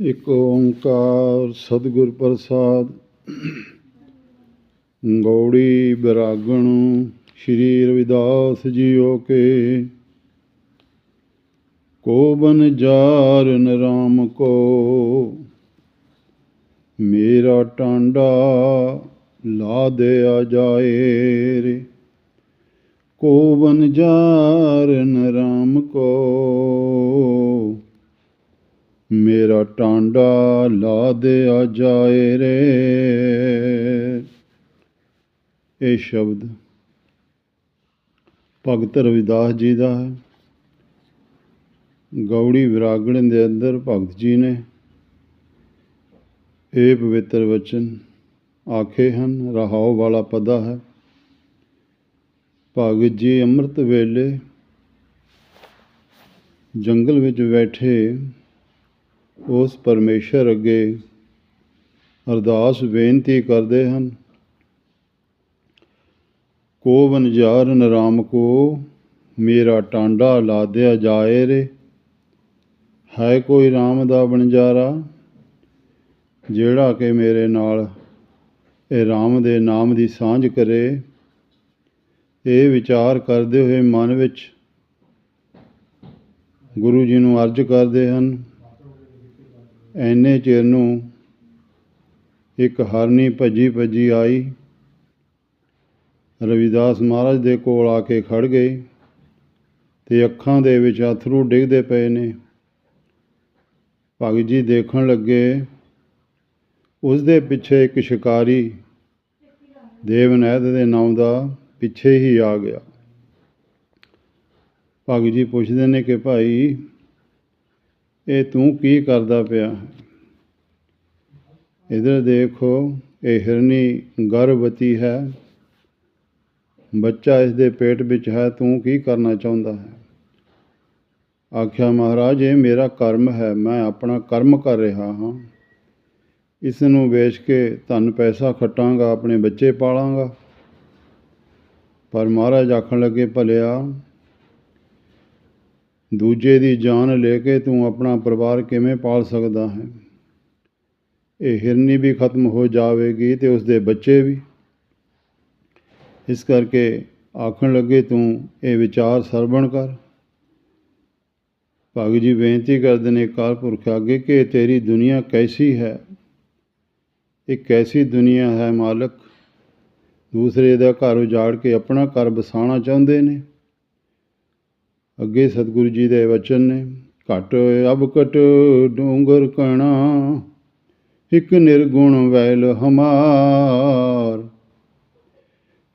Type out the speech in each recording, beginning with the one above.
ਇੱਕ ਓੰਕਾਰ ਸਤਿਗੁਰ ਪ੍ਰਸਾਦ, ਗੌੜੀ ਬਿਰਾਗਣ ਸ਼੍ਰੀ ਰਵਿਦਾਸ ਜੀਓ ਕੇ। ਕੋ ਬਨ ਜਾਰ ਰਾਮ ਕੋ, ਮੇਰਾ ਟਾਂਡਾ ਲਾ ਦੇ ਆ ਜਾਏ ਰੇ। ਕੋ ਬਨ ਜਾਰਨ ਰਾਮ ਕੋ ਮੇਰਾ ਟਾਂਡਾ ਲਾ ਦੇ ਆ ਜਾਏ ਰੇ। ਇਹ ਸ਼ਬਦ ਭਗਤ ਰਵਿਦਾਸ ਜੀ ਦਾ ਹੈ। ਗੌੜੀ ਵਿਰਾਗਣ ਦੇ ਅੰਦਰ ਭਗਤ ਜੀ ਨੇ ਇਹ ਪਵਿੱਤਰ ਵਚਨ ਆਖੇ ਹਨ, ਰਹਾਉ ਵਾਲਾ ਪਦਾ ਹੈ। ਭਗਤ ਜੀ ਅੰਮ੍ਰਿਤ ਵੇਲੇ ਜੰਗਲ ਵਿੱਚ ਬੈਠੇ ਉਸ ਪਰਮੇਸ਼ਰ ਅੱਗੇ ਅਰਦਾਸ ਬੇਨਤੀ ਕਰਦੇ ਹਨ, ਕੋ ਵਨਜਾਰਨ ਰਾਮ ਕੋ, ਮੇਰਾ ਟਾਂਡਾ ਲਾਦਿਆ ਜਾਏ ਰੇ। ਹੈ ਕੋਈ RAM ਦਾ ਬਣਜਾਰਾ ਜਿਹੜਾ ਕਿ ਮੇਰੇ ਨਾਲ ਇਹ RAM ਦੇ ਨਾਮ ਦੀ ਸਾਂਝ ਕਰੇ। ਇਹ ਵਿਚਾਰ ਕਰਦੇ ਹੋਏ ਮਨ ਵਿੱਚ ਗੁਰੂ ਜੀ ਨੂੰ ਅਰਜ ਕਰਦੇ ਹਨ ਐਨੇ ਚਿਰ ਨੂੰ ਇੱਕ ਹਰਨੀ ਭੱਜੀ ਭੱਜੀ ਆਈ। ਰਵਿਦਾਸ ਮਹਾਰਾਜ ਦੇ ਕੋਲ ਆ ਕੇ ਖੜ ਗਈ ਤੇ ਅੱਖਾਂ ਦੇ ਵਿੱਚ ਅਥਰੂ ਡਿੱਗਦੇ ਪਏ ਨੇ। ਭਗਤ ਜੀ ਦੇਖਣ ਲੱਗੇ, ਉਸ ਦੇ ਪਿੱਛੇ ਇੱਕ ਸ਼ਿਕਾਰੀ ਦੇਵਨੈਤ ਦੇ ਨਾਮ ਦਾ ਪਿੱਛੇ ਹੀ ਆ ਗਿਆ। ਭਗਤ ਜੀ ਪੁੱਛਦੇ ਨੇ ਕਿ ਭਾਈ ਇਹ ਤੂੰ ਕੀ ਕਰਦਾ ਪਿਆ? ਇਧਰ ਦੇਖੋ, ਇਹ ਹਿਰਨੀ ਗਰਭਵਤੀ ਹੈ। ਬੱਚਾ ਇਸ ਦੇ ਪੇਟ ਵਿੱਚ ਹੈ, ਤੂੰ ਕੀ ਕਰਨਾ ਚਾਹੁੰਦਾ ਹੈ? ਆਖਿਆ, ਮਹਾਰਾਜ, ਇਹ ਮੇਰਾ ਕਰਮ ਹੈ, ਮੈਂ ਆਪਣਾ ਕਰਮ ਕਰ ਰਿਹਾ ਹਾਂ। ਇਸ ਨੂੰ ਵੇਚ ਕੇ ਧਨ ਪੈਸਾ ਖਟਾਂਗਾ, ਆਪਣੇ ਬੱਚੇ ਪਾਲਾਂਗਾ। ਪਰ ਮਹਾਰਾਜ ਆਖਣ ਲੱਗੇ, ਭਲਿਆ ਦੂਜੇ ਦੀ ਜਾਨ ਲੈ ਕੇ ਤੂੰ ਆਪਣਾ ਪਰਿਵਾਰ ਕਿਵੇਂ ਪਾਲ ਸਕਦਾ ਹੈ? ਇਹ ਹਿਰਨੀ ਵੀ ਖਤਮ ਹੋ ਜਾਵੇਗੀ ਤੇ ਉਸ ਦੇ ਬੱਚੇ ਵੀ। ਇਸ ਕਰਕੇ ਆਖਣ ਲੱਗੇ, ਤੂੰ ਇਹ ਵਿਚਾਰ ਸਰਵਣ ਕਰ। ਭਗਤ ਜੀ ਬੇਨਤੀ ਕਰਦੇ ਨੇ ਕਾਲ ਪੁਰਖ ਅੱਗੇ ਕਿ ਤੇਰੀ ਦੁਨੀਆ ਕੈਸੀ ਹੈ? ਇਹ ਕੈਸੀ ਦੁਨੀਆ ਹੈ ਮਾਲਕ? ਦੂਸਰੇ ਦਾ ਘਰ ਉਜਾੜ ਕੇ ਆਪਣਾ ਘਰ ਬਸਾਉਣਾ ਚਾਹੁੰਦੇ ਨੇ। ਅੱਗੇ ਸਤਿਗੁਰੂ ਜੀ ਦੇ ਵਚਨ ਨੇ, ਘਟ ਅਬਕਟ ਡੂੰਗਰ ਕਣਾ, ਇੱਕ ਨਿਰਗੁਣ ਵੈਲ ਹਮਾਰ।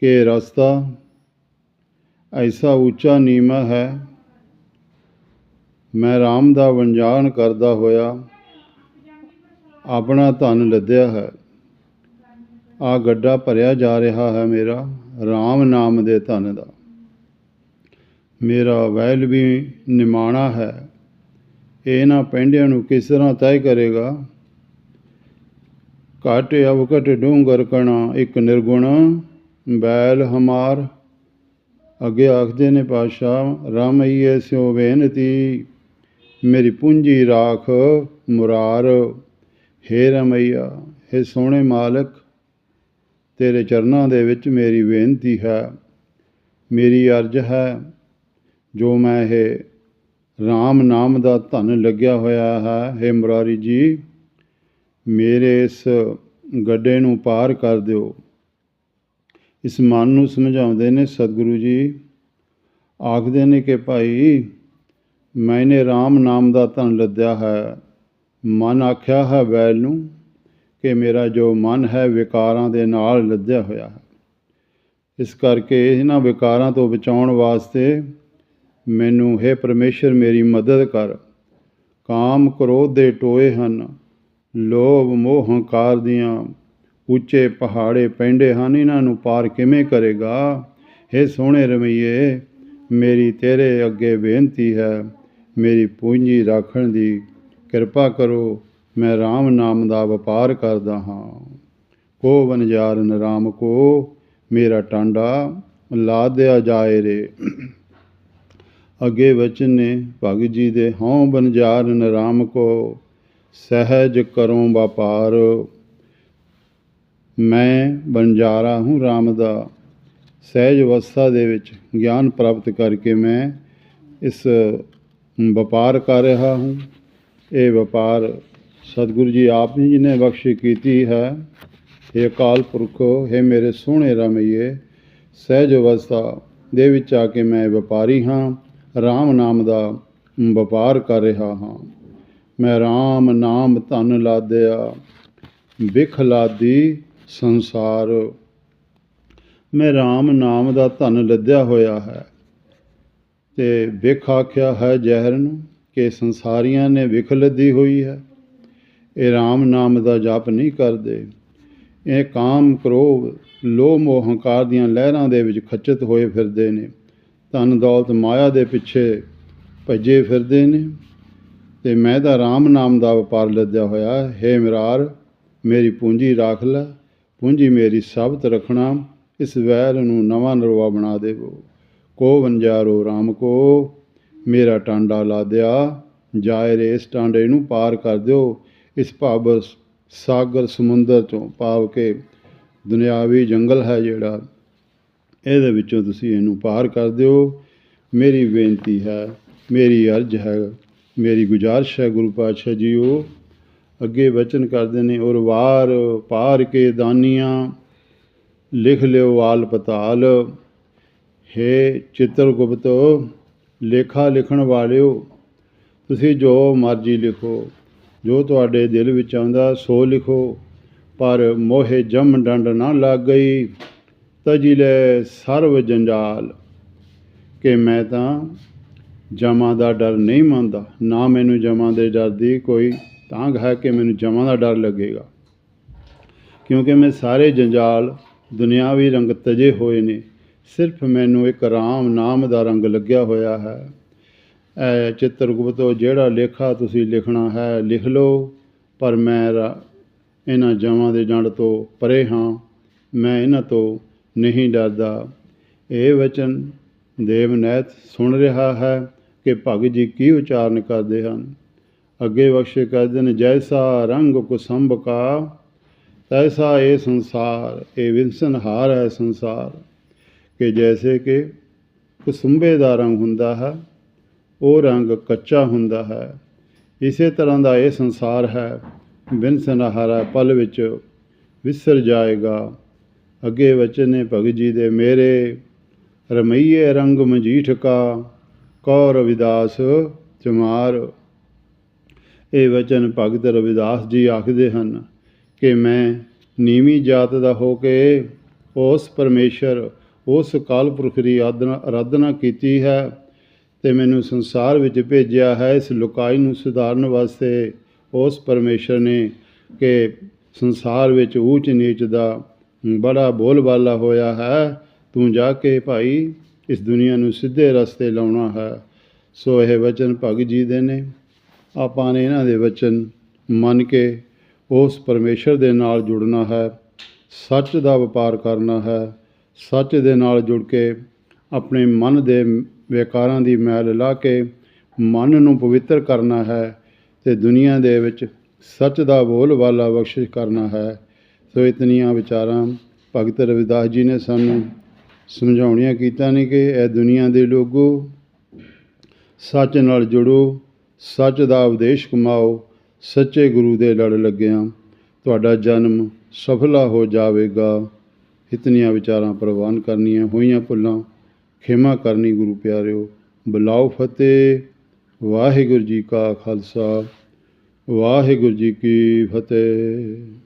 ਕੇ ਰਸਤਾ, ਐਸਾ ਉੱਚਾ ਨੀਮਾ ਹੈ, ਮੈਂ RAM ਦਾ ਵੰਜਾਨ ਕਰਦਾ ਹੋਇਆ, ਆਪਣਾ ਧਨ ਲੱਦਿਆ ਹੈ। ਆ ਗੱਡਾ ਭਰਿਆ ਜਾ ਰਿਹਾ ਹੈ ਮੇਰਾ RAM ਨਾਮ ਦੇ ਧਨ ਦਾ। ਮੇਰਾ ਵੈਲ ਵੀ ਨਿਮਾਣਾ ਹੈ। ਇਹਨਾਂ ਪੈਂਡਿਆਂ ਨੂੰ ਕਿਸ ਤਰ੍ਹਾਂ ਤੈਅ ਕਰੇਗਾ? ਘਟ ਅਵਕਟ ਡੂੰਗਰ ਕਣਾ ਇੱਕ ਨਿਰਗੁਣ, ਬੈਲ ਹਮਾਰ। ਅੱਗੇ ਆਖਦੇ ਨੇ ਪਾਸ਼ਾ ਰਾਮਈਏ ਸਿਓ ਬੇਨਤੀ, ਮੇਰੀ ਪੂੰਜੀ ਰਾਖ ਮੁਰਾਰ। ਹੇ ਰਮਈਆ, ਹੇ ਸੋਹਣੇ ਮਾਲਕ, ਤੇਰੇ ਚਰਨਾਂ ਦੇ ਵਿੱਚ ਮੇਰੀ ਬੇਨਤੀ ਹੈ, ਮੇਰੀ ਅਰਜ਼ ਹੈ। ਜੋ ਮੈਂ ਇਹ RAM ਨਾਮ ਦਾ ਧਨ ਲੱਗਿਆ ਹੋਇਆ ਹੈ, ਹੇ ਮੁਰਾਰੀ ਜੀ, ਮੇਰੇ ਇਸ ਗੱਡੇ ਨੂੰ ਪਾਰ ਕਰ ਦਿਓ। ਇਸ ਮਨ ਨੂੰ ਸਮਝਾਉਂਦੇ ਨੇ ਸਤਿਗੁਰੂ ਜੀ, ਆਖਦੇ ਨੇ ਕਿ ਭਾਈ ਮੈਨੇ RAM ਨਾਮ ਦਾ ਧਨ ਲੱਦਿਆ ਹੈ। ਮਨ ਆਖਿਆ ਹੈ ਵੈਲ ਨੂੰ ਕਿ ਮੇਰਾ ਜੋ ਮਨ ਹੈ ਵਿਕਾਰਾਂ ਦੇ ਨਾਲ ਲੱਦਿਆ ਹੋਇਆ ਹੈ। ਇਸ ਕਰਕੇ ਇਹਨਾਂ ਵਿਕਾਰਾਂ ਤੋਂ ਬਚਾਉਣ ਵਾਸਤੇ ਮੈਨੂੰ, ਹੈ ਪਰਮੇਸ਼ਰ, ਮੇਰੀ ਮਦਦ ਕਰ। ਕਾਮ ਕ੍ਰੋਧ ਦੇ ਟੋਏ ਹਨ। ਲੋਭ, ਮੋਹ, ਹੰਕਾਰ ਦੀਆਂ ਉੱਚੇ ਪਹਾੜੇ ਪੈਂਡੇ ਹਨ। ਇਹਨਾਂ ਨੂੰ ਪਾਰ ਕਿਵੇਂ ਕਰੇਗਾ? हे ਸੋਹਣੇ ਰਮਈਏ, ਮੇਰੀ ਤੇਰੇ ਅੱਗੇ ਬੇਨਤੀ ਹੈ। ਮੇਰੀ ਪੂੰਜੀ ਰੱਖਣ ਦੀ ਕਿਰਪਾ ਕਰੋ। ਮੈਂ RAM ਨਾਮ ਦਾ ਵਪਾਰ ਕਰਦਾ ਹਾਂ। ਕੋ ਵਨਜਾਰਨ RAM ਕੋ, ਮੇਰਾ ਟਾਂਡਾ ਲਾ ਦਿਆ ਜਾਏ ਰੇ। ਅਗੇ ਵਚਨ ਨੇ, ਭਗਤ ਜੀ ਦੇ, ਹਉ ਬਨਜਾਰ ਨਰਾਮ ਕੋ, ਸਹਿਜ ਕਰੋ ਵਪਾਰ। ਮੈਂ ਬਨਜਾਰਾ ਹੂੰ ਰਾਮ ਦਾ। ਸਹਿਜ ਅਵਸਥਾ ਦੇ ਵਿੱਚ ਗਿਆਨ ਪ੍ਰਾਪਤ ਕਰਕੇ ਮੈਂ ਇਸ ਵਪਾਰ ਕਰ ਰਿਹਾ ਹੂੰ। ਇਹ ਵਪਾਰ ਸਤਿਗੁਰੂ ਜੀ ਆਪ ਜੀ ਨੇ ਬਖਸ਼ੀ ਕੀਤੀ ਹੈ। ਇਹ ਅਕਾਲ ਪੁਰਖ, ਹੈ ਮੇਰੇ ਸੋਹਣੇ ਰਮਈਏ, ਸਹਿਜ ਅਵਸਥਾ ਦੇ ਵਿੱਚ ਆ ਕੇ ਮੈਂ ਵਪਾਰੀ ਹਾਂ। RAM ਨਾਮ ਦਾ ਵਪਾਰ ਕਰ ਰਿਹਾ ਹਾਂ। ਮੈਂ RAM ਨਾਮ ਧਨ ਲਾਦਿਆ ਵਿਖ ਲਾਦੀ ਸੰਸਾਰ। ਮੈਂ RAM ਨਾਮ ਦਾ ਧਨ ਲੱਦਿਆ ਹੋਇਆ ਹੈ ਤੇ ਵਿਖ ਆਖਿਆ ਹੈ ਜ਼ਹਿਰ ਨੂੰ ਕਿ ਸੰਸਾਰੀਆਂ ਨੇ ਵਿਖ ਲੱਦੀ ਹੋਈ ਹੈ। ਇਹ RAM ਨਾਮ ਦਾ ਜਪ ਨਹੀਂ ਕਰਦੇ। ਇਹ ਕਾਮ ਕ੍ਰੋਧ, ਲੋਭ ਮੋਹ ਹੰਕਾਰ ਦੀਆਂ ਲਹਿਰਾਂ ਦੇ ਵਿੱਚ ਖੱਚਤ ਹੋਏ ਫਿਰਦੇ ਨੇ। ਧਨ ਦੌਲਤ ਮਾਇਆ ਦੇ ਪਿੱਛੇ ਭੱਜੇ ਫਿਰਦੇ ਨੇ ਤੇ ਮੈਂ ਤਾਂ RAM ਨਾਮ ਦਾ ਵਪਾਰ ਲੱਦਿਆ ਹੋਇਆ। ਹੈ ਮਿਰਾਰ, ਮੇਰੀ ਪੂੰਜੀ ਰਾਖ ਲੈ, ਪੂੰਜੀ ਮੇਰੀ ਸਾਬਤ ਰੱਖਣਾ, ਇਸ ਵੈਰ ਨੂੰ ਨਵਾਂ ਨਰਵਾ ਬਣਾ ਦੇਵੋ। ਕੋ ਵੰਜਾਰੋ RAM ਕੋ, ਮੇਰਾ ਟਾਂਡਾ ਲਾ ਦਿਆ। ਜਾਏ ਰੇ ਇਸ ਟਾਂਡੇ ਨੂੰ ਪਾਰ ਕਰ ਦਿਓ। ਇਸ ਭਾਵ ਸਾਗਰ ਸਮੁੰਦਰ ਤੋਂ ਪਾਵ ਕੇ ਦੁਨਿਆਵੀ ਜੰਗਲ ਹੈ ਜਿਹੜਾ। ਇਹਦੇ ਵਿੱਚੋਂ ਤੁਸੀਂ ਇਹਨੂੰ ਪਾਰ ਕਰ ਦਿਓ। ਮੇਰੀ ਬੇਨਤੀ ਹੈ, ਮੇਰੀ ਅਰਜ਼ ਹੈ, ਮੇਰੀ ਗੁਜ਼ਾਰਿਸ਼ ਹੈ ਗੁਰੂ ਪਾਤਸ਼ਾਹ ਜੀਓ। ਅੱਗੇ ਵਚਨ ਕਰਦੇ ਨੇ, ਔਰ ਵਾਰ ਪਾਰ ਕੇ ਦਾਨੀਆਂ, ਲਿਖ ਲਿਓ ਵਾਲ ਪਤਾਲ। ਹੈ ਚਿੱਤਰਗੁਪਤ, ਲੇਖਾ ਲਿਖਣ ਵਾਲਿਓ, ਤੁਸੀਂ ਜੋ ਮਰਜ਼ੀ ਲਿਖੋ, ਜੋ ਤੁਹਾਡੇ ਦਿਲ ਵਿੱਚ ਆਉਂਦਾ ਸੋ ਲਿਖੋ। ਪਰ ਮੋਹੇ ਜਮ ਡੰਡ ਨਾ ਲੱਗ ਗਈ। ਤਜੀ ਲੈ ਸਰਵ ਜੰਜਾਲ। ਕਿ ਮੈਂ ਤਾਂ ਜਮਾਂ ਦਾ ਡਰ ਨਹੀਂ ਮੰਨਦਾ, ਨਾ ਮੈਨੂੰ ਜਮਾਂ ਦੇ ਡਰ ਦੀ ਕੋਈ ਤਾਂਘ ਹੈ ਕਿ ਮੈਨੂੰ ਜਮਾਂ ਦਾ ਡਰ ਲੱਗੇਗਾ। ਕਿਉਂਕਿ ਮੈਂ ਸਾਰੇ ਜੰਜਾਲ ਦੁਨਿਆਵੀ ਰੰਗ ਤਜੇ ਹੋਏ ਨੇ, ਸਿਰਫ ਮੈਨੂੰ ਇੱਕ ਰਾਮ ਨਾਮ ਦਾ ਰੰਗ ਲੱਗਿਆ ਹੋਇਆ ਹੈ। ਐ ਚਿੱਤਰਗੁਪਤੋ, ਜਿਹੜਾ ਲੇਖਾ ਤੁਸੀਂ ਲਿਖਣਾ ਹੈ, ਲਿਖ ਲਓ। ਪਰ ਮੈਂ ਰਾ- ਇਹਨਾਂ ਜਮਾਂ ਦੇ ਜੰਡ ਤੋਂ ਪਰੇ ਹਾਂ, ਮੈਂ ਇਹਨਾਂ ਤੋਂ ਨਹੀਂ ਡਰਦਾ। ਇਹ ਵਚਨ ਦੇਵਨੈਤ ਸੁਣ ਰਿਹਾ ਹੈ ਕਿ ਭਗਤ ਜੀ ਕੀ ਉਚਾਰਨ ਕਰਦੇ ਹਨ। ਅੱਗੇ ਬਖਸ਼ੇ ਕਰਦੇ ਨੇ, ਜੈਸਾ ਰੰਗ ਕੁਸੰਭ ਕਾ, ਤੈਸਾ ਇਹ ਸੰਸਾਰ, ਇਹ ਵਿੰਸਨਹਾਰ ਹੈ ਸੰਸਾਰ। ਕਿ ਜੈਸੇ ਕਿ ਕੁਸੁੰਬੇ ਦਾ ਰੰਗ ਹੁੰਦਾ ਹੈ, ਉਹ ਰੰਗ ਕੱਚਾ ਹੁੰਦਾ ਹੈ। ਇਸੇ ਤਰ੍ਹਾਂ ਦਾ ਇਹ ਸੰਸਾਰ ਹੈ। ਵਿੰਸਨਹਾਰ ਹੈ, ਪਲ ਵਿੱਚ ਵਿਸਰ ਜਾਏਗਾ। ਅੱਗੇ ਵਚਨ ਨੇ ਭਗਤ ਜੀ ਦੇ ਮੇਰੇ, ਰਮਈਏ ਰੰਗ ਮਜੀਠ ਕਾ ਕੌ ਰਵਿਦਾਸ ਚਮਾਰ। ਇਹ ਵਚਨ ਭਗਤ ਰਵਿਦਾਸ ਜੀ ਆਖਦੇ ਹਨ ਕਿ ਮੈਂ ਨੀਵੀਂ ਜਾਤ ਦਾ ਹੋ ਕੇ ਉਸ ਪਰਮੇਸ਼ਰ, ਉਸ ਕਾਲ ਪੁਰਖ ਦੀ ਆਰਾਧਨਾ ਆਰਾਧਨਾ ਕੀਤੀ ਹੈ ਤੇ ਮੈਨੂੰ ਸੰਸਾਰ ਵਿੱਚ ਭੇਜਿਆ ਹੈ, ਇਸ ਲੁਕਾਈ ਨੂੰ ਸੁਧਾਰਨ ਵਾਸਤੇ ਉਸ ਪਰਮੇਸ਼ਰ ਨੇ ਕਿ ਸੰਸਾਰ ਵਿੱਚ ਊਚ ਨੀਚ ਦਾ ਬੜਾ ਬੋਲਬਾਲਾ ਹੋਇਆ ਹੈ। ਤੂੰ ਜਾ ਕੇ ਭਾਈ, ਇਸ ਦੁਨੀਆ ਨੂੰ ਸਿੱਧੇ ਰਸਤੇ ਲਾਉਣਾ ਹੈ। ਸੋ ਇਹ ਵਚਨ ਭਗਤ ਜੀ ਦੇ ਨੇ। ਆਪਾਂ ਨੇ ਇਹਨਾਂ ਦੇ ਵਚਨ ਮੰਨ ਕੇ ਉਸ ਪਰਮੇਸ਼ਰ ਦੇ ਨਾਲ ਜੁੜਨਾ ਹੈ। ਸੱਚ ਦਾ ਵਪਾਰ ਕਰਨਾ ਹੈ। ਸੱਚ ਦੇ ਨਾਲ ਜੁੜ ਕੇ ਆਪਣੇ ਮਨ ਦੇ ਵਿਕਾਰਾਂ ਦੀ ਮੈਲ ਲਾ ਕੇ ਮਨ ਨੂੰ ਪਵਿੱਤਰ ਕਰਨਾ ਹੈ ਤੇ ਦੁਨੀਆ ਦੇ ਵਿੱਚ ਸੱਚ ਦਾ ਬੋਲ ਵਾਲਾ ਬਖਸ਼ਿਸ਼ ਕਰਨਾ ਹੈ। ਸੋ ਇਤਨੀਆਂ ਵਿਚਾਰਾਂ ਭਗਤ ਰਵਿਦਾਸ ਜੀ ਨੇ ਸਾਨੂੰ ਸਮਝਾਉਣੀਆਂ ਕੀਤਾ ਨੇ ਕਿ ਇਹ ਦੁਨੀਆ ਦੇ ਲੋਗੋ, ਸੱਚ ਨਾਲ ਜੁੜੋ, ਸੱਚ ਦਾ ਉਪਦੇਸ਼ ਕਮਾਓ, ਸੱਚੇ ਗੁਰੂ ਦੇ ਲੜ ਲੱਗਿਆਂ, ਤੁਹਾਡਾ ਜਨਮ ਸਫਲਾ ਹੋ ਜਾਵੇਗਾ। ਇਤਨੀਆਂ ਵਿਚਾਰਾਂ ਪ੍ਰਵਾਨ ਕਰਨੀਆਂ ਹੋਈਆਂ ਭੁੱਲਾਂ, ਖਿਮਾ ਕਰਨੀ ਗੁਰੂ ਪਿਆਰਿਓ, ਬੁਲਾਓ ਫਤਿਹ, ਵਾਹਿਗੁਰੂ ਜੀ ਕਾ ਖਾਲਸਾ, ਵਾਹਿਗੁਰੂ ਜੀ ਕੀ ਫਤਿਹ।